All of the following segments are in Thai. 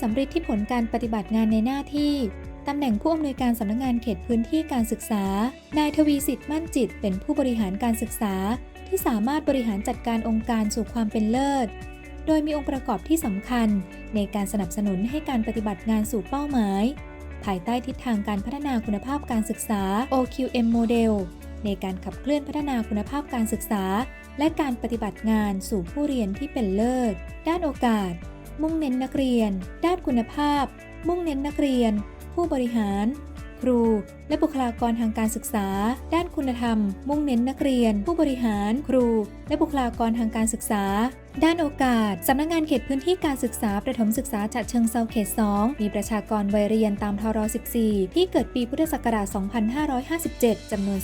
สำริดที่ผลการปฏิบัติงานในหน้าที่ตำแหน่งผู้อำนวยการสำนักงานเขตพื้นที่การศึกษา นายทวีสิทธิ์มั่นจิต เป็นผู้บริหารการศึกษา ที่สามารถบริหารจัดการองค์การสู่ความเป็นเลิศ โดยมีองค์ประกอบที่สำคัญ ในการสนับสนุนให้การปฏิบัติงานสู่เป้าหมาย ภายใต้ทิศทางการพัฒนาคุณภาพการศึกษา OQM Model ในการขับเคลื่อนพัฒนาคุณภาพการศึกษา และการปฏิบัติงานสู่ผู้เรียนที่เป็นเลิศ ด้านโอกาส มุ่งเน้นนักเรียน ด้านคุณภาพ มุ่งเน้นนักเรียน ผู้บริหาร ครู และบุคลากรทางการศึกษา ด้านคุณธรรม มุ่งเน้นนักเรียน ผู้บริหาร ครู และบุคลากรทางการศึกษา ด้านโอกาส สำนักงงานเขตพื้นที่การศึกษาประถมศึกษาฉะเชิงเซาเขต 2 มีประชากรวัยเรียนตามทร14 ที่เกิดปีพุทธศักราช 2557 จำนวน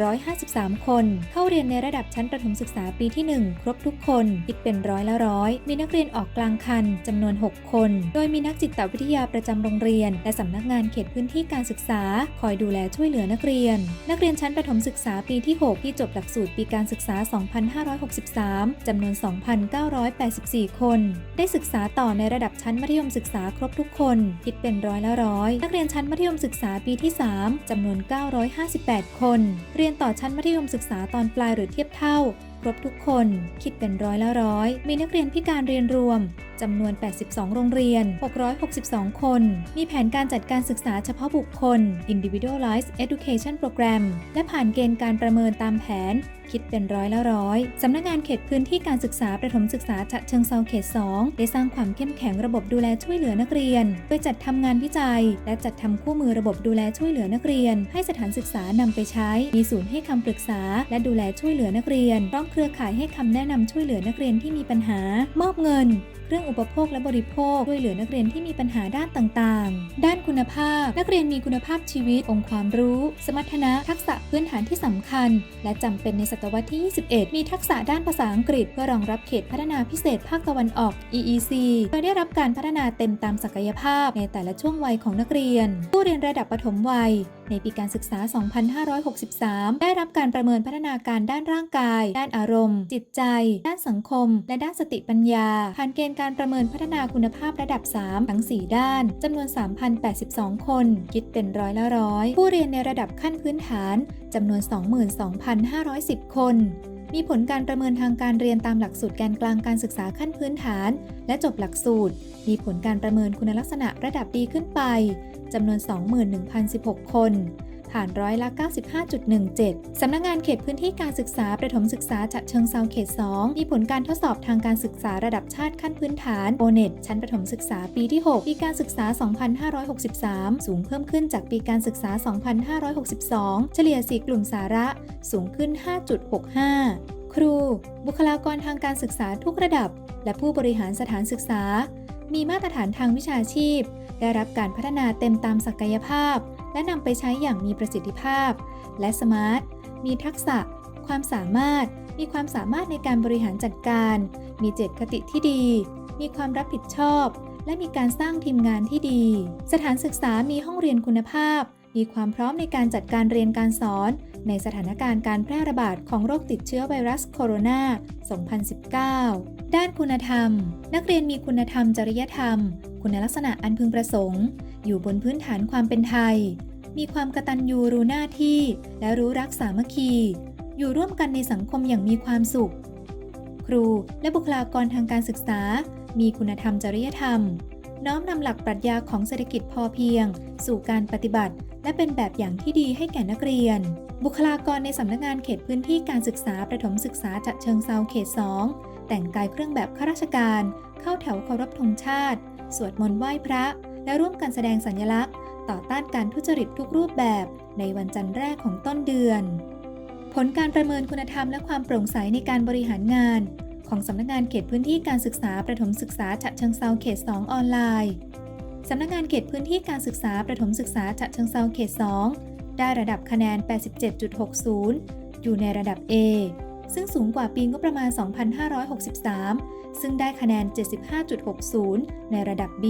3,853 คน เข้าเรียนในระดับชั้นประถมศึกษาปีที่ 1 ครบทุกคน คิดเป็นร้อยละร้อย มีนักเรียนออกกลางคันจำนวน 6 คน โดยมีนักจิตวิทยาประจำโรงเรียน และสำนักงานเขตพื้นที่การศึกษา คอยดูแลช่วยเหลือนักเรียน นักเรียนชั้นประถมศึกษาปีที่ 6 ที่จบหลักสูตรปีการศึกษา 2563 จำนวน2,984 คน ได้ศึกษาต่อในระดับชั้นมัธยมศึกษาครบทุกคน คิดเป็นร้อยละร้อย นักเรียนชั้นมัธยมศึกษาปีที่ 3จำนวน 958 คน เรียนต่อชั้นมัธยมศึกษาตอนปลายหรือเทียบเท่า ครบทุกคนคิดเป็นร้อยละร้อย มีนักเรียนพิการเรียนรวมจำนวน 82 โรงเรียน 662 คน มีแผนการจัดการศึกษาเฉพาะบุคคล Individualized Education Program และผ่านเกณฑ์การประเมินตามแผน คิดเป็นร้อยละร้อย สำนักงานเขตพื้นที่การศึกษาประถมศึกษาฉะเชิงเซาเขต 2 ได้สร้างความเข้มแข็งระบบดูแลช่วยเหลือนักเรียน โดยจัดทำงานวิจัย และจัดทำคู่มือระบบดูแลช่วยเหลือนักเรียน ให้สถานศึกษานำไปใช้ มีศูนย์ให้คำปรึกษา และดูแลช่วยเหลือนักเรียนพร้อมเครือข่ายให้คำแนะนำช่วยเหลือนักเรียนที่มีปัญหา มอบเงิน เครื่องอุปโภคและบริโภคช่วยเหลือนักเรียนที่มีปัญหาด้านต่างๆ ด้านคุณภาพ นักเรียนมีคุณภาพชีวิต องค์ความรู้ สมรรถนะ ทักษะพื้นฐานที่สำคัญ และจำเป็นในศตวรรษที่ 21 มีทักษะด้านภาษาอังกฤษ เพื่อรองรับเขตพัฒนาพิเศษภาคตะวันออก EEC โดยได้รับการพัฒนาเต็มตามศักยภาพในแต่ละช่วงวัยของนักเรียน ผู้เรียนระดับปฐมวัย ในปีการศึกษา 2563 ได้รับการประเมินพัฒนาการด้านร่างกาย ด้านอารมณ์ จิตใจ ด้านสังคม และด้านสติปัญญา ผ่านเกณฑ์การประเมินพัฒนาคุณภาพระดับ 3 ทั้ง 4 ด้านจำนวน 3,082 คน คิดเป็นร้อยละร้อย ผู้เรียนในระดับขั้นพื้นฐานจำนวน 22,510 คนมีผลการประเมินทางการเรียนตามหลักสูตรแกนกลางการศึกษาขั้นพื้นฐาน และจบหลักสูตร มีผลการประเมินคุณลักษณะระดับดีขึ้นไป จำนวน 21,016 คนผ่านร้อยละ 95.17 สำนักงานเขตพื้นที่การศึกษาประถมศึกษาฉะเชิงเซาเขต 2 มีผลการทดสอบทางการศึกษาระดับชาติขั้นพื้นฐาน o n e t ชั้นประถมศึกษาปีที่ 6 ปีการศึกษา 2563 สูงเพิ่มขึ้นจากปีการศึกษา 2562 เฉลี่ย 4 กลุ่มสาระ สูงขึ้น 5.65 ครู บุคลากรทางการศึกษาทุกระดับ และผู้บริหารสถานศึกษา มีมาตรฐานทางวิชาชีพ ได้รับการพัฒนาเต็มตามศักยภาพ และนำไปใช้อย่างมีประสิทธิภาพ และสมาร์ท มีทักษะ ความสามารถ มีความสามารถในการบริหารจัดการ มีเจตคติที่ดี มีความรับผิดชอบ และมีการสร้างทีมงานที่ดี สถานศึกษามีห้องเรียนคุณภาพ มีความพร้อมในการจัดการเรียนการสอน ในสถานการณ์การแพร่ระบาดของโรคติดเชื้อไวรัสโคโรนา 2019 ด้านคุณธรรม นักเรียนมีคุณธรรมจริยธรรม คุณลักษณะอันพึงประสงค์ อยู่บนพื้นฐานความเป็นไทย มีความกตัญญูรู้หน้าที่ และรู้รักสามัคคี อยู่ร่วมกันในสังคมอย่างมีความสุข ครูและบุคลากรทางการศึกษา มีคุณธรรมจริยธรรม น้อมนำหลักปรัชญาของเศรษฐกิจพอเพียง สู่การปฏิบัติ และเป็นแบบอย่างที่ดีให้แก่นักเรียน บุคลากรในสำนักงานเขตพื้นที่การศึกษาประถมศึกษาจัดเชิงเซาเขต 2 แต่งกายเครื่องแบบข้าราชการ เข้าแถวเคารพธงชาติ สวดมนต์ไหว้พระ และร่วมกันแสดงสัญลักษณ์ ต่อต้านการทุจริตทุกรูปแบบในวันจันทร์แรกของต้นเดือน ผลการประเมินคุณธรรมและความโปร่งใสในการบริหารงาน ของสำนักงานเขตพื้นที่การศึกษาประถมศึกษาฉะเชิงเซาเขต 2 ออนไลน์ สำนักงานเขตพื้นที่การศึกษาประถมศึกษาฉะเชิงเซาเขต 2 ได้ระดับคะแนน 87.60 อยู่ในระดับ A ซึ่งสูงกว่าปีงบประมาณ 2563 ซึ่งได้คะแนน 75.60 ในระดับ B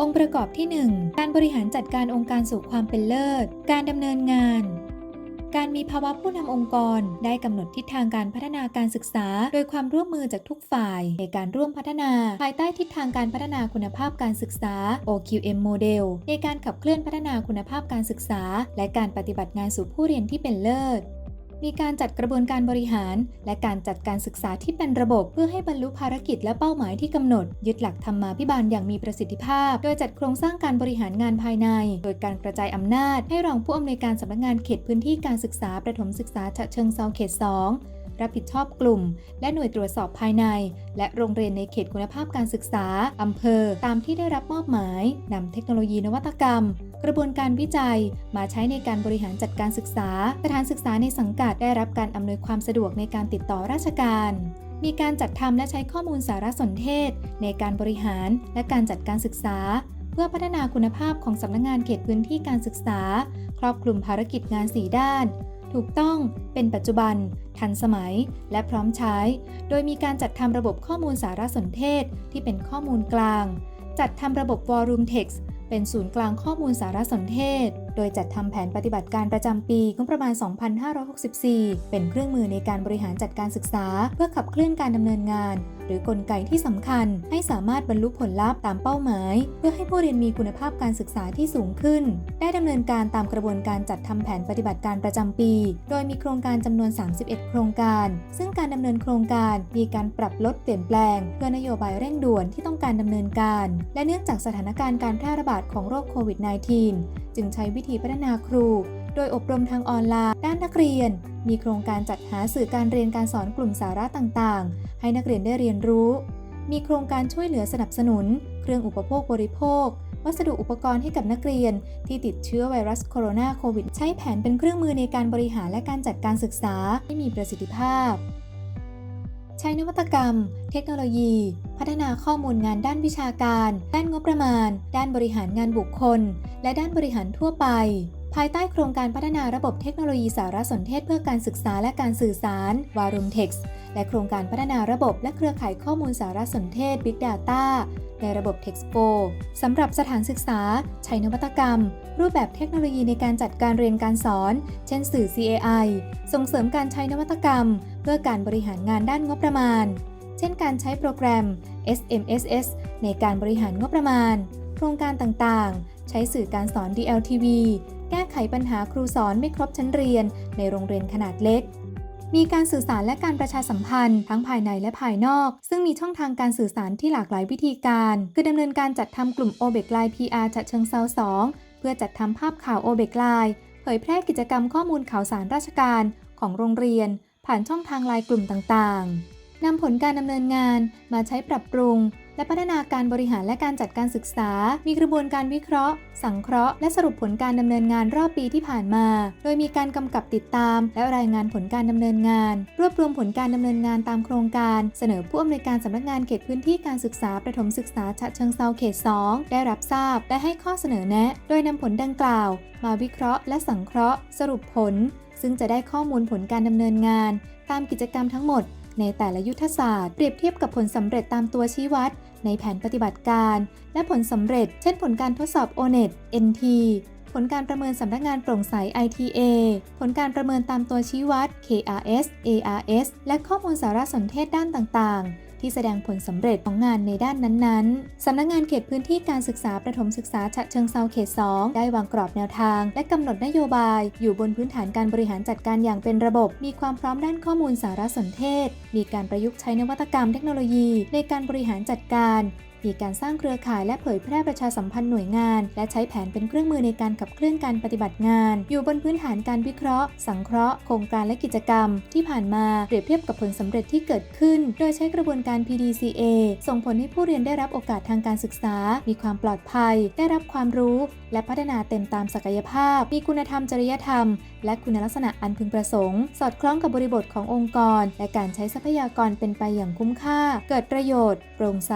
องค์ประกอบที่ 1 การบริหารจัดการองค์การสู่ความเป็นเลิศ การดำเนินงาน การมีภาวะผู้นำองค์กร ได้กำหนดทิศทางการพัฒนาการศึกษา โดยความร่วมมือจากทุกฝ่าย ในการร่วมพัฒนา ภายใต้ทิศทางการพัฒนาคุณภาพการศึกษา OQM Model ในการขับเคลื่อนพัฒนาคุณภาพการศึกษา และการปฏิบัติงานสู่ผู้เรียนที่เป็นเลิศ มีการจัดกระบวนการบริหาร และการจัดการศึกษาที่เป็นระบบเพื่อให้บรรลุภารกิจและเป้าหมายที่กำหนด ยึดหลักธรรมาภิบาลอย่างมีประสิทธิภาพ โดยจัดโครงสร้างการบริหารงานภายใน โดยการกระจายอำนาจ ให้รองผู้อำนวยการสำนักงานเขตพื้นที่การศึกษาประถมศึกษาฉะเชิงเซาเขต 2 รับผิดชอบกลุ่ม และหน่วยตรวจสอบภายใน และโรงเรียนในเขตคุณภาพการศึกษาอำเภอ ตามที่ได้รับมอบหมายนำเทคโนโลยีนวัตกรรม กระบวนการวิจัย มาใช้ในการบริหารจัดการศึกษา สถานศึกษาในสังกัดได้รับการอำนวยความสะดวกในการติดต่อราชการมีการจัดทำและใช้ข้อมูลสารสนเทศ ในการบริหารและการจัดการศึกษา เพื่อพัฒนาคุณภาพของสำนักงงานเขตพื้นที่การศึกษา ครอบคลุมภารกิจงาน 4 ด้าน ถูกต้องเป็นปัจจุบัน ทันสมัย และพร้อมใช้ โดยมีการจัดทำระบบข้อมูลสารสนเทศที่เป็นข้อมูลกลาง จัดทำระบบ War Room Text เป็นศูนย์กลางข้อมูลสารสนเทศโดยจัดทำแผนปฏิบัติการประจำปีงบประมาณ 2564 เป็นเครื่องมือในการบริหารจัดการศึกษา เพื่อขับเคลื่อนการดำเนินงาน หรือกลไกที่สำคัญ ให้สามารถบรรลุผลลัพธ์ตามเป้าหมาย เพื่อให้ผู้เรียนมีคุณภาพการศึกษาที่สูงขึ้น ได้ดำเนินการตามกระบวนการจัดทำแผนปฏิบัติการประจำปี โดยมีโครงการจำนวน 31 โครงการ ซึ่งการดำเนินโครงการมีการปรับลดเปลี่ยนแปลง เพื่อนโยบายเร่งด่วนที่ต้องการดำเนินการ และเนื่องจากสถานการณ์การแพร่ระบาดของโรคโควิด -19 จึงใช้วิธีพัฒนาครู โดยอบรมทางออนไลน์ด้านนักเรียน มีโครงการจัดหาสื่อการเรียนการสอนกลุ่มสาระต่างๆ ให้นักเรียนได้เรียนรู้ มีโครงการช่วยเหลือสนับสนุน เครื่องอุปโภคบริโภค วัสดุอุปกรณ์ให้กับนักเรียน ที่ติดเชื้อไวรัสโคโรนาโควิด ใช้แผนเป็นเครื่องมือในการบริหารและการจัดการศึกษาให้มีประสิทธิภาพ ใช้นวัตกรรม เทคโนโลยี พัฒนาข้อมูลงานด้านวิชาการ ด้านงบประมาณ ด้านบริหารงานบุคคล และด้านบริหารทั่วไป ภายใต้โครงการพัฒนาระบบเทคโนโลยีสารสนเทศเพื่อการศึกษาและการสื่อสาร w a r u m Text และโครงการพัฒนาระบบและเครือข่ายข้อมูลสารสนเทศ Big Data ในระบบ t e x p o สำหรับสถานศึกษา ใช้นวัตกรรม รูปแบบเทคโนโลยีในการจัดการเรียนการสอน เช่นสื่อ CAI ส่งเสริมการใช้นวัตกรรม เพื่อการบริหารงานด้านงบประมาณ เช่นการใช้โปรแกรม SMSS ในการบริหารงบประมาณ โครงการต่างๆ ใช้สื่อการสอน DLTV แก้ไขปัญหาครูสอนไม่ครบชั้นเรียน ในโรงเรียนขนาดเล็ก มีการสื่อสารและการประชาสัมพันธ์ทั้งภายในและภายนอก ซึ่งมีช่องทางการสื่อสารที่หลากหลายวิธีการ คือดำเนินการจัดทำกลุ่ม o b e c Line PR ฉะเชิงเซา2เพื่อจัดทำภาพข่าว o b e c Line เผยแพร่กิจกรรมข้อมูลข่าวสารราชการของโรงเรียน ผ่านช่องทางไลน์กลุ่มต่างๆนำผลการดำเนินงานมาใช้ปรับปรุง และพัฒนาการบริหารและการจัดการศึกษา มีกระบวนการวิเคราะห์ สังเคราะห์ และสรุปผลการดำเนินงานรอบปีที่ผ่านมา โดยมีการกำกับติดตาม และรายงานผลการดำเนินงาน รวบรวมผลการดำเนินงานตามโครงการ เสนอผู้อำนวยการสำนักงานเขตพื้นที่การศึกษาประถมศึกษาฉะเชิงเซาเขต 2 ได้รับทราบและให้ข้อเสนอแนะ โดยนำผลดังกล่าว มาวิเคราะห์ และสังเคราะห์ สรุปผล ซึ่งจะได้ข้อมูลผลการดำเนินงาน ตามกิจกรรมทั้งหมด ในแต่ละยุทธศาสตร์เปรียบเทียบกับผลสำเร็จตามตัวชี้วัด ในแผนปฏิบัติการ และผลสำเร็จ เช่นผลการทดสอบ ONET NT ผลการประเมินสำนักงานโปร่งใส ITA ผลการประเมินตามตัวชี้วัด KRS ARS และข้อมูลสารสนเทศด้านต่างๆ ที่แสดงผลสำเร็จของงานในด้านนั้นๆสำนักงานเขตพื้นที่การศึกษาประถมศึกษาฉะเชิงเซาเขต 2 ได้วางกรอบแนวทาง และกำหนดนโยบาย อยู่บนพื้นฐานการบริหารจัดการอย่างเป็นระบบ มีความพร้อมด้านข้อมูลสารสนเทศ มีการประยุกต์ใช้นวัตกรรมเทคโนโลยี ในการบริหารจัดการ มีการสร้างเครือข่ายและเผยแพร่ประชาสัมพันธ์หน่วยงาน และใช้แผนเป็นเครื่องมือในการขับเคลื่อนการปฏิบัติงาน อยู่บนพื้นฐานการวิเคราะห์ สังเคราะห์ โครงการและกิจกรรม ที่ผ่านมาเปรียบเทียบกับผลสำเร็จที่เกิดขึ้น โดยใช้กระบวนการ PDCA ส่งผลให้ผู้เรียนได้รับโอกาสทางการศึกษา มีความปลอดภัย ได้รับความรู้ และพัฒนาเต็มตามศักยภาพ มีคุณธรรมจริยธรรม และคุณลักษณะอันพึงประสงค์ สอดคล้องกับบริบทขององค์กร และการใช้ทรัพยากรเป็นไปอย่างคุ้มค่า เกิดประโยชน์ โปร่งใส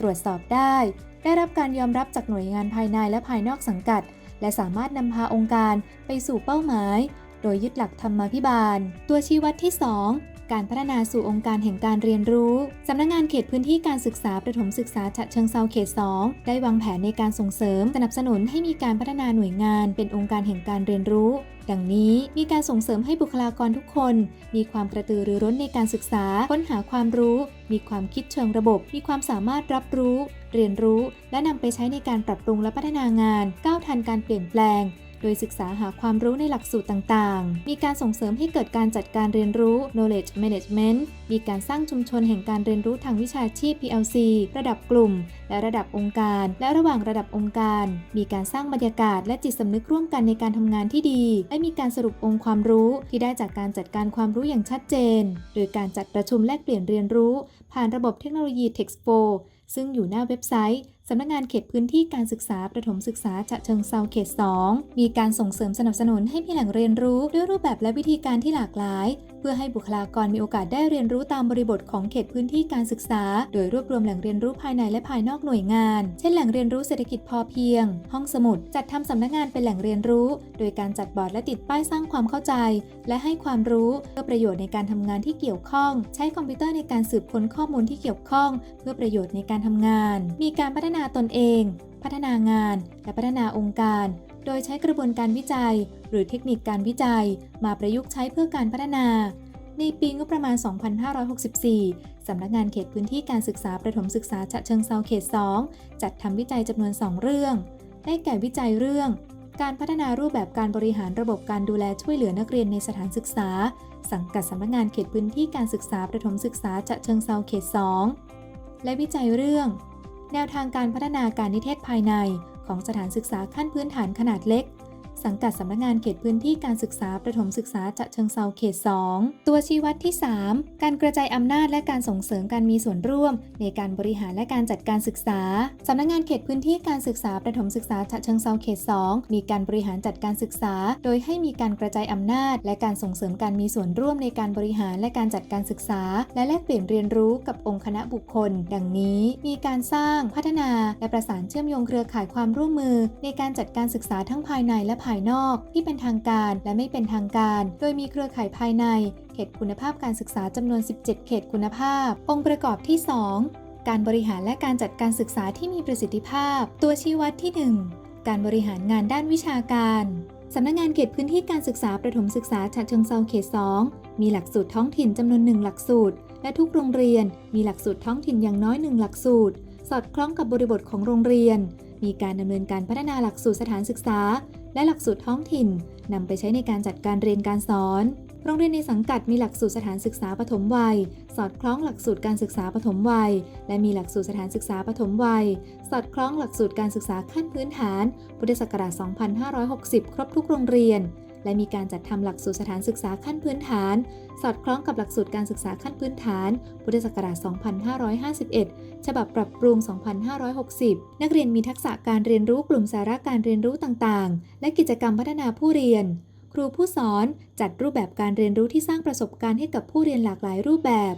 ตรวจสอบได้ ได้รับการยอมรับจากหน่วยงานภายในและภายนอกสังกัด และสามารถนำพาองค์การไปสู่เป้าหมาย โดยยึดหลักธรรมาภิบาล ตัวชี้วัดที่ 2 การพัฒนาสู่องค์การแห่งการเรียนรู้ สำนักงงานเขตพื้นที่การศึกษาประถมศึกษาฉะเชิงเซาเขต 2 ได้วางแผนในการส่งเสริม สนับสนุนให้มีการพัฒนาหน่วยงาน เป็นองค์การแห่งการเรียนรู้ ดังนี้มีการส่งเสริมให้บุคลากรทุกคน มีความกระตือรือร้นในการศึกษา ค้นหาความรู้ มีความคิดเชิงระบบ มีความสามารถรับรู้ เรียนรู้ และนำไปใช้ในการปรับปรุงและพัฒนางาน ก้าวทันการเปลี่ยนแปลง ดยศึกษาหาความรู้ในหลักสูตรต่างๆ มีการส่งเสริมให้เกิดการจัดการเรียนรู้ knowledge management มีการสร้างชุมชนแห่งการเรียนรู้ทางวิชาชีพ PLC ระดับกลุ่ม และระดับองค์การ และระหว่างระดับองค์การ มีการสร้างบรรยากาศและจิตสำนึกร่วมกันในการทำงานที่ดี และมีการสรุปองค์ความรู้ที่ได้จากการจัดการความรู้อย่างชัดเจน โดยการจัดประชุมแลกเปลี่ยนเรียนรู้ ผ่านระบบเทคโนโลยี Textpo ซึ่งอยู่หน้าเว็บไซต์ สำนักงานเขตพื้นที่การศึกษาประถมศึกษาฉะเชิงเซาเขต 2 มีการส่งเสริมสนับสนุนให้มีแหล่งเรียนรู้ด้วยรูปแบบและวิธีการที่หลากหลาย พื่อให้บุคลากรมีโอกาสได้เรียนรู้ตามบริบทของเขตพื้นที่การศึกษา โดยรวบรวมแหล่งเรียนรู้ภายในและภายนอกหน่วยงาน เช่นแหล่งเรียนรู้เศรษฐกิจพอเพียง ห้องสมุด จัดทำสำนักงานเป็นแหล่งเรียนรู้ โดยการจัดบอร์ดและติดป้ายสร้างความเข้าใจ และให้ความรู้เพื่อประโยชน์ในการทำงานที่เกี่ยวข้อง ใช้คอมพิวเตอร์ในการสืบค้นข้อมูลที่เกี่ยวข้อง เพื่อประโยชน์ในการทำงาน มีการพัฒนาตนเอง พัฒนางาน และพัฒนาองค์การ โดยใช้กระบวนการวิจัย หรือเทคนิคการวิจัย มาประยุกต์ใช้เพื่อการพัฒนา ในปีงบประมาณ 2564 สำนักงานเขตพื้นที่การศึกษาประถมศึกษาฉะเชิงเซาเขต 2 จัดทำวิจัยจำนวน 2 เรื่อง ได้แก่วิจัยเรื่อง การพัฒนารูปแบบการบริหารระบบการดูแลช่วยเหลือนักเรียนในสถานศึกษา สังกัดสำนักงานเขตพื้นที่การศึกษาประถมศึกษาฉะเชิงเซาเขต 2 และวิจัยเรื่อง แนวทางการพัฒนาการนิเทศภายใน ของสถานศึกษาขั้นพื้นฐานขนาดเล็ก สังกัดสำนักงานเขตพื้นที่การศึกษาประถมศึกษาฉะเชิงเซาเขต 2 ตัวชี้วัดที่ 3 การกระจายอำนาจและการส่งเสริมการมีส่วนร่วม ในการบริหารและการจัดการศึกษาสำนักงานเขตพื้นที่การศึกษาประถมศึกษาฉะเชิงเซาเขต 2 มีการบริหารจัดการศึกษา โดยให้มีการกระจายอำนาจ และการส่งเสริมการมีส่วนร่วมในการบริหารและการจัดการศึกษา และแลกเปลี่ยนเรียนรู้กับองค์คณะบุคคล ดังนี้ มีการสร้างพัฒนา และประสานเชื่อมโยงเครือข่ายความร่วมมือ ในการจัดการศึกษาทั้งภายในและภายนอกที่เป็นทางการและไม่เป็นทางการ โดยมีเครือข่ายภายใน เขตคุณภาพการศึกษาจำนวน 17 เขตคุณภาพ องค์ประกอบที่ 2 การบริหารและการจัดการศึกษาที่มีประสิทธิภาพ ตัวชี้วัดที่ 1 การบริหารงานด้านวิชาการสำนักงานเขตพื้นที่การศึกษาประถมศึกษาฉะเชิงเซาเขต 2 มีหลักสูตรท้องถิ่นจำนวนหนึ่งหลักสูตร และทุกโรงเรียนมีหลักสูตรท้องถิ่นอย่างน้อยหนึ่งหลักสูตร สอดคล้องกับบริบทของโรงเรียน มีการดำเนินการพัฒนาหลักสูตรสถานศึกษา และหลักสูตรท้องถิ่นนำไปใช้ในการจัดการเรียนการสอน โรงเรียนในสังกัดมีหลักสูตรสถานศึกษาปฐมวัย สอดคล้องหลักสูตรการศึกษาปฐมวัย และมีหลักสูตรสถานศึกษาปฐมวัย สอดคล้องหลักสูตรการศึกษาขั้นพื้นฐาน พุทธศักราช 2560 ครบทุกโรงเรียน และมีการจัดทำหลักสูตรสถานศึกษาขั้นพื้นฐาน สอดคล้องกับหลักสูตรการศึกษาขั้นพื้นฐาน พุทธศักราช 2551 ฉบับปรับปรุง 2560 นักเรียนมีทักษะการเรียนรู้กลุ่มสาระการเรียนรู้ต่างๆ และกิจกรรมพัฒนาผู้เรียน ครูผู้สอนจัดรูปแบบการเรียนรู้ที่สร้างประสบการณ์ให้กับผู้เรียนหลากหลายรูปแบบ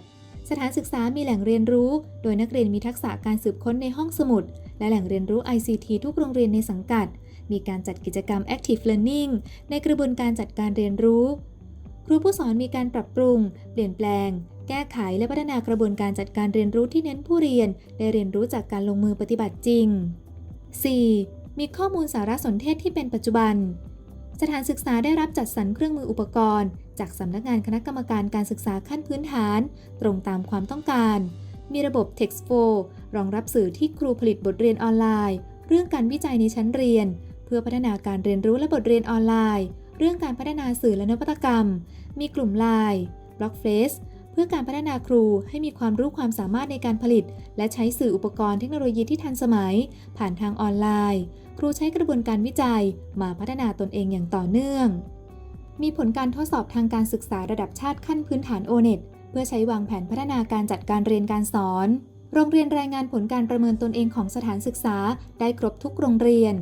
สถานศึกษามีแหล่งเรียนรู้ โดยนักเรียนมีทักษะการสืบค้นในห้องสมุด และแหล่งเรียนรู้ ICT ทุกโรงเรียนในสังกัด มีการจัดกิจกรรม Active Learning ในกระบวนการจัดการเรียนรู้ ครูผู้สอนมีการปรับปรุง เปลี่ยนแปลง แก้ไขและพัฒนากระบวนการจัดการเรียนรู้ที่เน้นผู้เรียน ได้เรียนรู้จากการลงมือปฏิบัติจริง 4. มีข้อมูลสารสนเทศที่เป็นปัจจุบัน สถานศึกษาได้รับจัดสรรเครื่องมืออุปกรณ์ จากสำนักงานคณะกรรมการการศึกษาขั้นพื้นฐาน ตรงตามความต้องการ มีระบบ Textfo รองรับสื่อที่ครูผลิตบทเรียนออนไลน์ เรื่องการวิจัยในชั้นเรียน เพื่อพัฒนาการเรียนรู้และบทเรียนออนไลน์ เรื่องการพัฒนาสื่อและนวัตกรรม มีกลุ่มไลน์บล็อกเฟสเพื่อการพัฒนาครูให้มีความรู้ความสามารถในการผลิต และใช้สื่ออุปกรณ์เทคโนโลยีที่ทันสมัย ผ่านทางออนไลน์ ครูใช้กระบวนการวิจัย มาพัฒนาตนเองอย่างต่อเนื่อง มีผลการทดสอบทางการศึกษาระดับชาติขั้นพื้นฐาน O-NET เพื่อใช้วางแผนพัฒนาการจัดการเรียนการสอน โรงเรียนรายงานผลการประเมินตนเองของสถานศึกษาได้ครบทุกโรงเรียน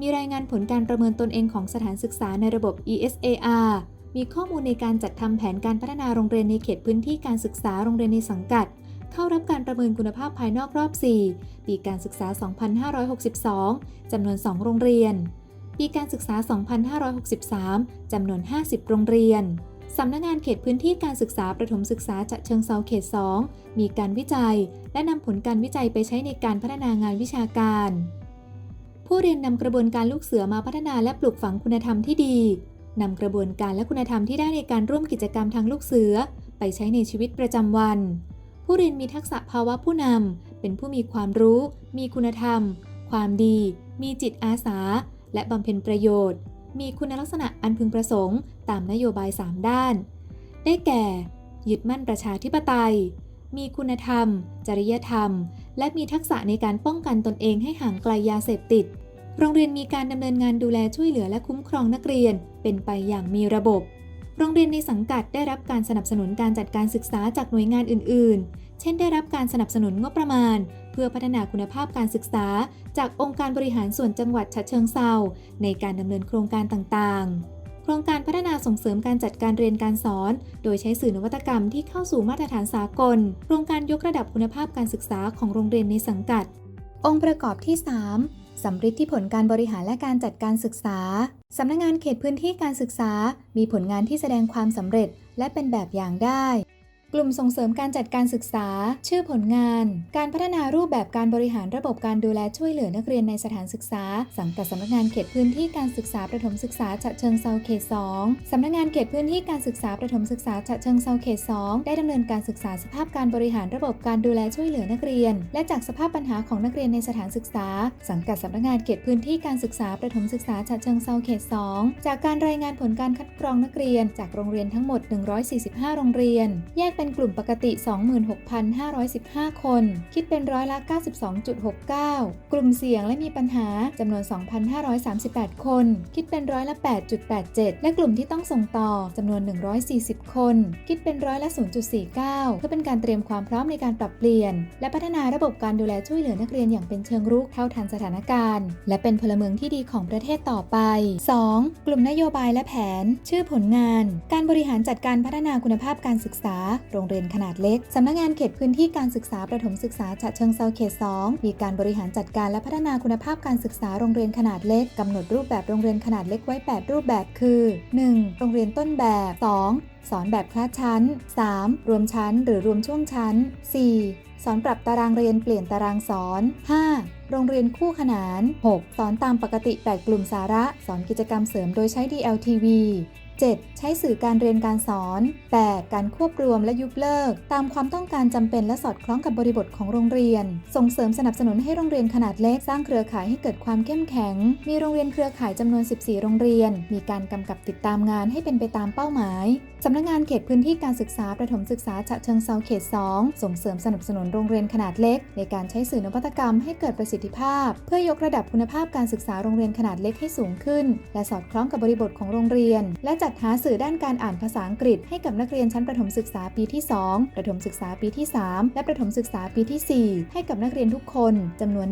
มีรายงานผลการประเมินตนเองของสถานศึกษาในระบบ ESAR มีข้อมูลในการจัดทำแผนการพัฒนาโรงเรียนในเขตพื้นที่การศึกษาโรงเรียนในสังกัด เข้ารับการประเมินคุณภาพภายนอกรอบ 4 ปีการศึกษา 2562 จำนวน 2 โรงเรียน ปีการศึกษา 2563 จำนวน 50 โรงเรียน สำนักงานเขตพื้นที่การศึกษาประถมศึกษาฉะเชิงเซาเขต 2 มีการวิจัย และนำผลการวิจัยไปใช้ในการพัฒนางานวิชาการ ผู้เรียนนำกระบวนการลูกเสือมาพัฒนาและปลูกฝังคุณธรรมที่ดีนำกระบวนการและคุณธรรมที่ได้ในการร่วมกิจกรรมทางลูกเสือ ไปใช้ในชีวิตประจำวัน ผู้เรียนมีทักษะภาวะผู้นำเป็นผู้มีความรู้ มีคุณธรรม ความดี มีจิตอาสา และบำเพ็ญประโยชน์ มีคุณลักษณะอันพึงประสงค์ ตามนโยบาย 3 ด้าน ได้แก่ ยึดมั่นประชาธิปไตย มีคุณธรรม จริยธรรม และมีทักษะในการป้องกันตนเองให้ห่างไกลยาเสพติด โรงเรียนมีการดำเนินงานดูแลช่วยเหลือและคุ้มครองนักเรียน เป็นไปอย่างมีระบบโรงเรียนในสังกัดได้รับการสนับสนุนการจัดการศึกษาจากหน่วยงานอื่น ๆ เช่น ได้รับการสนับสนุนงบประมาณ เพื่อพัฒนาคุณภาพการศึกษา จากองค์การบริหารส่วนจังหวัดฉะเชิงเซาในการดำเนินโครงการต่างๆ โครงการพัฒนาส่งเสริมการจัดการเรียนการสอน โดยใช้สื่อนวัตกรรมที่เข้าสู่มาตรฐานสากล โครงการยกระดับคุณภาพการศึกษาของโรงเรียนในสังกัด องค์ประกอบที่ 3สำฤทธิผลการบริหารและการจัดการศึกษา สำนักงงานเขตพื้นที่การศึกษา มีผลงานที่แสดงความสำเร็จ และเป็นแบบอย่างได้ กลุ่มส่งเสริมการจัดการศึกษา ชื่อผลงาน การพัฒนารูปแบบการบริหารระบบการดูแลช่วยเหลือนักเรียนในสถานศึกษา สังกัดสำนักงานเขตพื้นที่การศึกษาประถมศึกษาฉะเชิงเซาเขต 2 สำนักงานเขตพื้นที่การศึกษาประถมศึกษาฉะเชิงเซาเขต 2 ได้ดำเนินการศึกษาสภาพการบริหารระบบการดูแลช่วยเหลือนักเรียน และจากสภาพปัญหาของนักเรียนในสถานศึกษา สังกัดสำนักงานเขตพื้นที่การศึกษาประถมศึกษาฉะเชิงเซาเขต 2 จากการรายงานผลการคัดกรองนักเรียน จากโรงเรียนทั้งหมด 145 โรงเรียน แยกเป็นกลุ่มปกติ 26,515 คน คิดเป็นร้อยละ 92.69 กลุ่มเสี่ยงและมีปัญหาจำนวน 2,538 คน คิดเป็นร้อยละ 8.87 และกลุ่มที่ต้องส่งต่อจำนวน 140 คน คิดเป็นร้อยละ 0.49 เพื่อเป็นการเตรียมความพร้อมในการปรับเปลี่ยน และพัฒนาระบบการดูแลช่วยเหลือนักเรียนอย่างเป็นเชิงรุกเท่าทันสถานการณ์ และเป็นพลเมืองที่ดีของประเทศต่อไป 2. กลุ่มนโยบายและแผน ชื่อผลงาน การบริหารจัดการพัฒนาคุณภาพการศึกษาโรงเรียนขนาดเล็ก สำนักงานเขตพื้นที่การศึกษาประถมศึกษาฉะเชิงเซาเขต 2 มีการบริหารจัดการและพัฒนาคุณภาพการศึกษาโรงเรียนขนาดเล็กกำหนดรูปแบบโรงเรียนขนาดเล็กไว้ 8 รูปแบบคือ 1. โรงเรียนต้นแบบ 2. สอนแบบคลาสชั้น 3. รวมชั้นหรือรวมช่วงชั้น 4. สอนปรับตารางเรียนเปลี่ยนตารางสอน 5. โรงเรียนคู่ขนาน 6. สอนตามปกติ 8 กลุ่มสาระ สอนกิจกรรมเสริมโดยใช้ DLTV 7. ใช้สื่อการเรียนการสอน 8. การควบรวมและยุบเลิก ตามความต้องการจำเป็นและสอดคล้องกับบริบทของโรงเรียน ส่งเสริมสนับสนุนให้โรงเรียนขนาดเล็กสร้างเครือข่ายให้เกิดความเข้มแข็ง มีโรงเรียนเครือข่ายจำนวน 14 โรงเรียน มีการกำกับติดตามงานให้เป็นไปตามเป้าหมายสำนักงานเขตพื้นที่การศึกษาประถมศึกษาฉะเชิงเซาเขต 2 ส่งเสริมสนับสนุนโรงเรียนขนาดเล็ก ในการใช้สื่อนวัตกรรมให้เกิดประสิทธิภาพ เพื่อยกระดับคุณภาพการศึกษาโรงเรียนขนาดเล็กให้สูงขึ้น และสอดคล้องกับบริบทของโรงเรียน และจัดหาสื่อด้านการอ่านภาษาอังกฤษให้กับนักเรียนชั้นประถมศึกษาปีที่ 2 ประถมศึกษาปีที่ 3 และประถมศึกษาปีที่ 4 ให้กับนักเรียนทุกคนจำนวน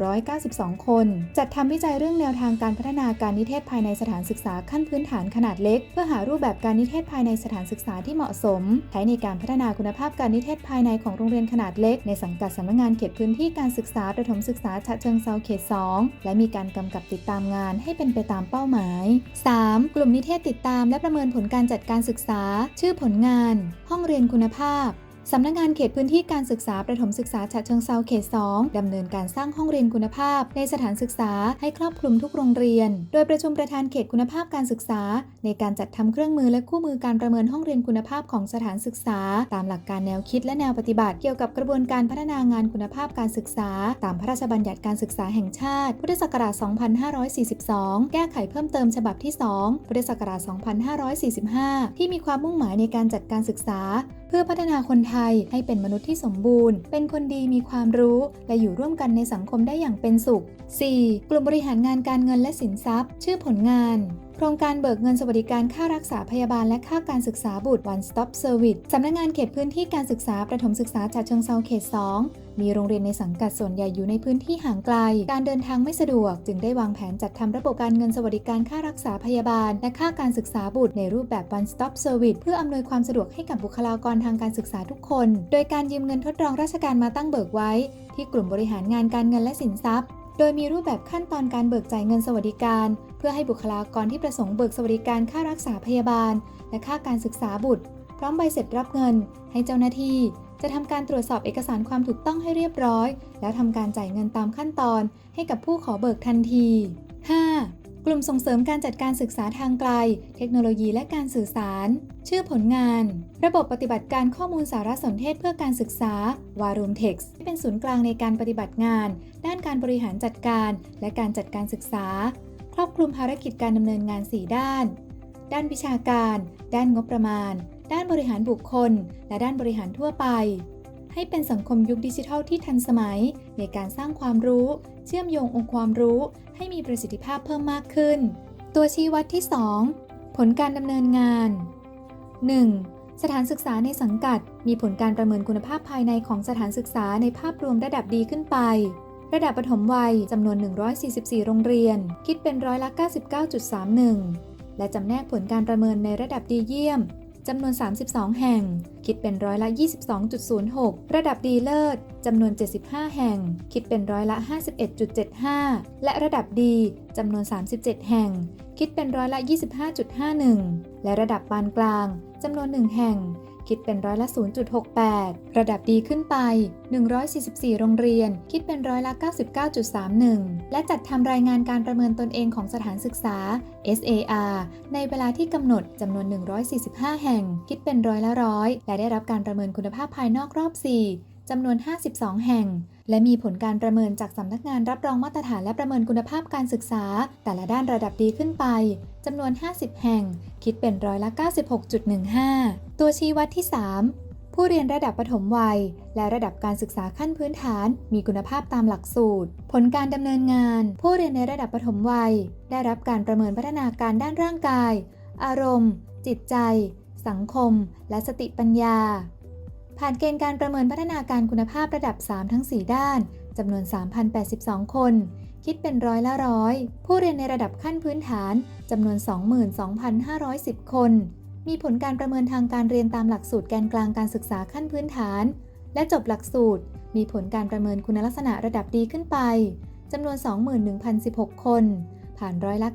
1,192 คน จัดทำวิจัยเรื่องแนวทางการพัฒนาการนิเทศภายในสถานศึกษาขั้นพื้นฐานขนาดเล็ก เพื่อหารูปแบบการนิเทศภายในสถานศึกษาที่เหมาะสม ใช้ในการพัฒนาคุณภาพการนิเทศภายในของโรงเรียนขนาดเล็ก ในสังกัดสำนักงานเขตพื้นที่การศึกษาประถมศึกษาฉะเชิงเซาเขต 2 และมีการกำกับติดตามงานให้เป็นไปตามเป้าหมาย 3. กลุ่มนิเทศติดตามและประเมินผลการจัดการศึกษา ชื่อผลงาน ห้องเรียนคุณภาพ สำนักงานเขตพื้นที่การศึกษาประถมศึกษาฉะเชิงเซาเขต 2 ดำเนินการสร้างห้องเรียนคุณภาพ ในสถานศึกษาให้ครอบคลุมทุกโรงเรียน โดยประชุมประธานเขตคุณภาพการศึกษา ในการจัดทำเครื่องมือและคู่มือการประเมินห้องเรียนคุณภาพของสถานศึกษา ตามหลักการแนวคิดและแนวปฏิบัติ เกี่ยวกับกระบวนการพัฒนางานคุณภาพการศึกษา ตามพระราชบัญญัติการศึกษาแห่งชาติ พุทธศักราช 2542 แก้ไขเพิ่มเติมฉบับที่ 2 พุทธศักราช 2545 ที่มีความมุ่งหมายในการจัดการศึกษา เพื่อพัฒนาคนไทยให้เป็นมนุษย์ที่สมบูรณ์ เป็นคนดีมีความรู้ และอยู่ร่วมกันในสังคมได้อย่างเป็นสุข 4. กลุ่มบริหารงานการเงินและสินทรัพย์ ชื่อผลงาน ครงการเบิกเงินสวัสดิการค่ารักษาพยาบาลและค่าการศึกษาบุตร One Stop Service สำนักงานเขตพื้นที่การศึกษาประถมศึกษาฉะเชิงเซาเขต 2มีโรงเรียนในสังกัดส่วนใหญ่อยู่ในพื้นที่ห่างไกล การเดินทางไม่สะดวก จึงได้วางแผนจัดทำระบบการเงินสวัสดิการค่ารักษาพยาบาล และค่าการศึกษาบุตรในรูปแบบ One Stop Service เพื่ออำนวยความสะดวกให้กับบุคลากรทางการศึกษาทุกคน โดยการยืมเงินทดลองราชการมาตั้งเบิกไว้ ที่กลุ่มบริหารงานการเงินและสินทรัพย์ โดยมีรูปแบบขั้นตอนการเบิกจ่ายเงินสวัสดิการ เพื่อให้บุคลากรที่ประสงค์เบิกสวัสดิการค่ารักษาพยาบาล และค่าการศึกษาบุตร พร้อมใบเสร็จรับเงิน ให้เจ้าหน้าที่ จะทำการตรวจสอบเอกสารความถูกต้องให้เรียบร้อย แล้วทำการจ่ายเงินตามขั้นตอน ให้กับผู้ขอเบิกทันที 5. กลุ่มส่งเสริมการจัดการศึกษาทางไกล เทคโนโลยีและการสื่อสาร ชื่อผลงาน ระบบปฏิบัติการข้อมูลสารสนเทศเพื่อการศึกษา w a r o o m t e x ที่เป็นศูนย์กลางในการปฏิบัติงาน ด้านการบริหารจัดการ และการจัดการศึกษา รอบคลุมภารกิจการดำเนินงาน 4 ด้าน ด้านวิชาการ ด้านงบประมาณ ด้านบริหารบุคคล และด้านบริหารทั่วไป ให้เป็นสังคมยุคดิจิทัลที่ทันสมัย ในการสร้างความรู้ เชื่อมโยงองค์ความรู้ ให้มีประสิทธิภาพเพิ่มมากขึ้น ตัวชี้วัดที่ 2 ผลการดำเนินงาน 1. สถานศึกษาในสังกัด มีผลการประเมินคุณภาพภายในของสถานศึกษาในภาพรวมระดับดีขึ้นไป ระดับปฐมวัยจำนวน 144 โรงเรียน คิดเป็นร้อยละ 99.31 และจำแนกผลการประเมินในระดับดีเยี่ยมจำนวน 32 แห่ง คิดเป็นร้อยละ 22.06 ระดับดีเลิศ จำนวน 75 แห่ง คิดเป็นร้อยละ 51.75 และระดับดี จำนวน 37 แห่ง คิดเป็นร้อยละ 25.51 และระดับปานกลาง จำนวน 1 แห่ง คิดเป็นร้อยละ 0.68 ระดับดีขึ้นไป 144 โรงเรียน คิดเป็นร้อยละ 99.31 และจัดทำรายงานการประเมินตนเองของสถานศึกษา SAR ในเวลาที่กำหนดจำนวน 145 แห่ง คิดเป็นร้อยละร้อยและได้รับการประเมินคุณภาพภายนอกรอบ 4 จำนวน 52 แห่ง และมีผลการประเมินจากสำนักงานรับรองมาตรฐานและประเมินคุณภาพการศึกษา แต่ละด้านระดับดีขึ้นไปจำนวน 50 แห่ง คิดเป็นร้อยละ 96.15 ตัวชี้วัดที่ 3ผู้เรียนระดับปฐมวัย และระดับการศึกษาขั้นพื้นฐาน มีคุณภาพตามหลักสูตร ผลการดำเนินงาน ผู้เรียนในระดับปฐมวัย ได้รับการประเมินพัฒนาการด้านร่างกาย อารมณ์ จิตใจ สังคม และสติปัญญา ผ่านเกณฑ์การประเมินพัฒนาการคุณภาพระดับ 3 ทั้ง 4 ด้านจำนวน 3,082 คน คิดเป็นร้อยละร้อย ผู้เรียนในระดับขั้นพื้นฐานจำนวน 22,510 คน มีผลการประเมินทางการเรียนตามหลักสูตรแกนกลางการศึกษาขั้นพื้นฐาน และจบหลักสูตร มีผลการประเมินคุณลักษณะระดับดีขึ้นไปจำนวน 21,016 คน ผ่านร้อยละ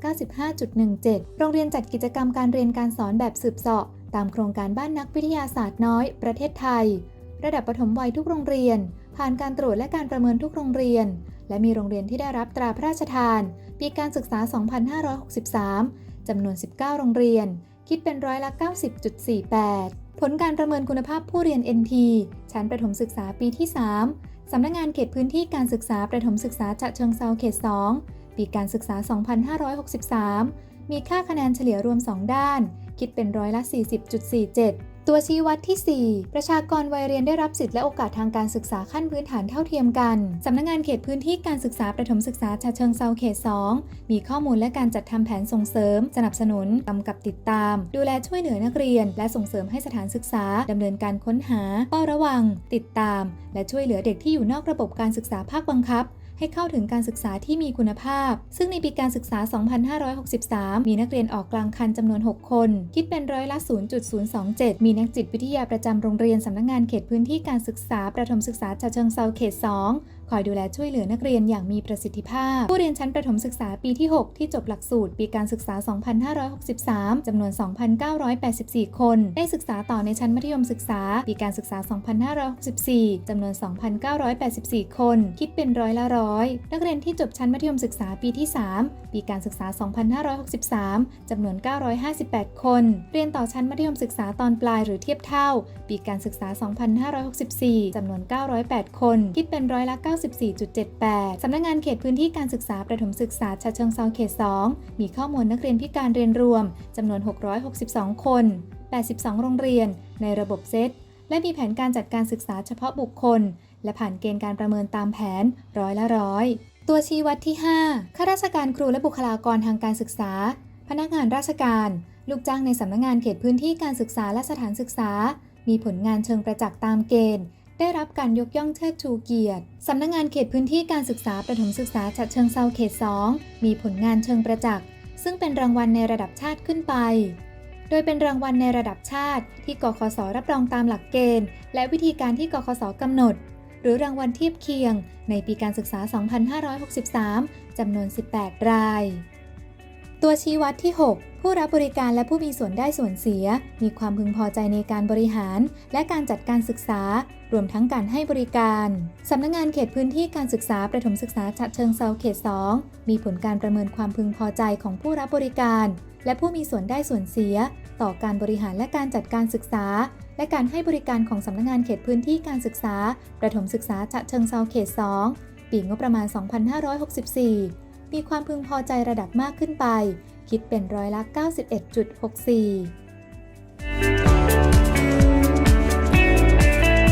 95.17 โรงเรียนจัดกิจกรรมการเรียนการสอนแบบสืบเสาะ ตามโครงการบ้านนักวิทยาศาสตร์น้อย ประเทศไทย ระดับปฐมวัยทุกโรงเรียน ผ่านการตรวจและการประเมินทุกโรงเรียน และมีโรงเรียนที่ได้รับตราพระราชทาน ปีการศึกษา 2563 จำนวน 19 โรงเรียน คิดเป็นร้อยละ 90.48 ผลการประเมินคุณภาพผู้เรียน NT ชั้นประถมศึกษาปีที่ 3 สำนักงานเขตพื้นที่การศึกษาประถมศึกษาฉะเชิงเซาเขต 2 ปีการศึกษา 2563 มีค่าคะแนนเฉลี่ยรวม 2 ด้าน คิดเป็นร้อยละ 40.47ตัวชี้วัดที่ 4 ประชากรวัยเรียนได้รับสิทธิและโอกาสทางการศึกษาขั้นพื้นฐานเท่าเทียมกัน สำนักงานเขตพื้นที่การศึกษาประถมศึกษาฉะเชิงเซาเขต 2 มีข้อมูลและการจัดทำแผนส่งเสริม สนับสนุนกำกับติดตาม ดูแลช่วยเหลือนักเรียน และส่งเสริมให้สถานศึกษาดำเนินการค้นหาเฝ้าระวัง ติดตาม และช่วยเหลือเด็กที่อยู่นอกระบบการศึกษาภาคบังคับ ให้เข้าถึงการศึกษาที่มีคุณภาพ ซึ่งในปีการศึกษา 2563 มีนักเรียนออกกลางคันจำนวน 6 คน คิดเป็นร้อยละ 0.027 มีนักจิตวิทยาประจำโรงเรียนสำนักงานเขตพื้นที่การศึกษาประถมศึกษาชาเชิงเซาเขต 2 คอยดูแลช่วยเหลือนักเรียนอย่างมีประสิทธิภาพ ผู้เรียนชั้นประถมศึกษาปีที่ 6 ที่จบหลักสูตร ปีการศึกษา 2563 จำนวน 2,984 คน ได้ศึกษาต่อในชั้นมัธยมศึกษา ปีการศึกษา 2564 จำนวน 2,984 คน คิดเป็นร้อยละร้อย นักเรียนที่จบชั้นมัธยมศึกษาปีที่ 3 ปีการศึกษา 2563 จำนวน 958 คน เรียนต่อชั้นมัธยมศึกษาตอนปลายหรือเทียบเท่า ปีการศึกษา 2564 จำนวน 908 คน คิดเป็นร้อยละ94.78 สำนักงานเขตพื้นที่การศึกษาประถมศึกษาฉะเชิงเซาเขต 2 มีข้อมูลนักเรียนพิการเรียนรวมจำนวน 662 คน 82 โรงเรียน ในระบบเซต และมีแผนการจัดการศึกษาเฉพาะบุคคล และผ่านเกณฑ์การประเมินตามแผนร้อยละร้อย ตัวชี้วัดที่ 5 ข้าราชการครูและบุคลากรทางการศึกษา พนักงานราชการ ลูกจ้างในสำนักงานเขตพื้นที่การศึกษาและสถานศึกษา มีผลงานเชิงประจักษ์ตามเกณฑ์ ได้รับการยกย่องเชิดชูเกียรติ สำนักงานเขตพื้นที่การศึกษาประถมศึกษาฉะเชิงเซาเขต 2 มีผลงานเชิงประจักษ์ ซึ่งเป็นรางวัลในระดับชาติขึ้นไป โดยเป็นรางวัลในระดับชาติ ที่กคสรับรองตามหลักเกณฑ์ และวิธีการที่กคสกำหนด หรือรางวัลเทียบเคียง ในปีการศึกษา 2563 จำนวน 18 ราย ตัวชี้วัดที่ 6 ผู้รับบริการและผู้มีส่วนได้ส่วนเสีย มีความพึงพอใจในการบริหาร และการจัดการศึกษา รวมทั้งการให้บริการสำนักงงานเขตพื้นที่การศึกษาประถมศึกษาฉะเชิงเซาเขต 2 มีผลการประเมินความพึงพอใจของผู้รับบริการ และผู้มีส่วนได้ส่วนเสีย ต่อการบริหารและการจัดการศึกษา และการให้บริการของสำนักงงานเขตพื้นที่การศึกษาประถมศึกษาฉะเชิงเซาเขต 2 ปีงบประมาณ 2564 มีความพึงพอใจระดับมากขึ้นไป คิดเป็นร้อยละ 91.64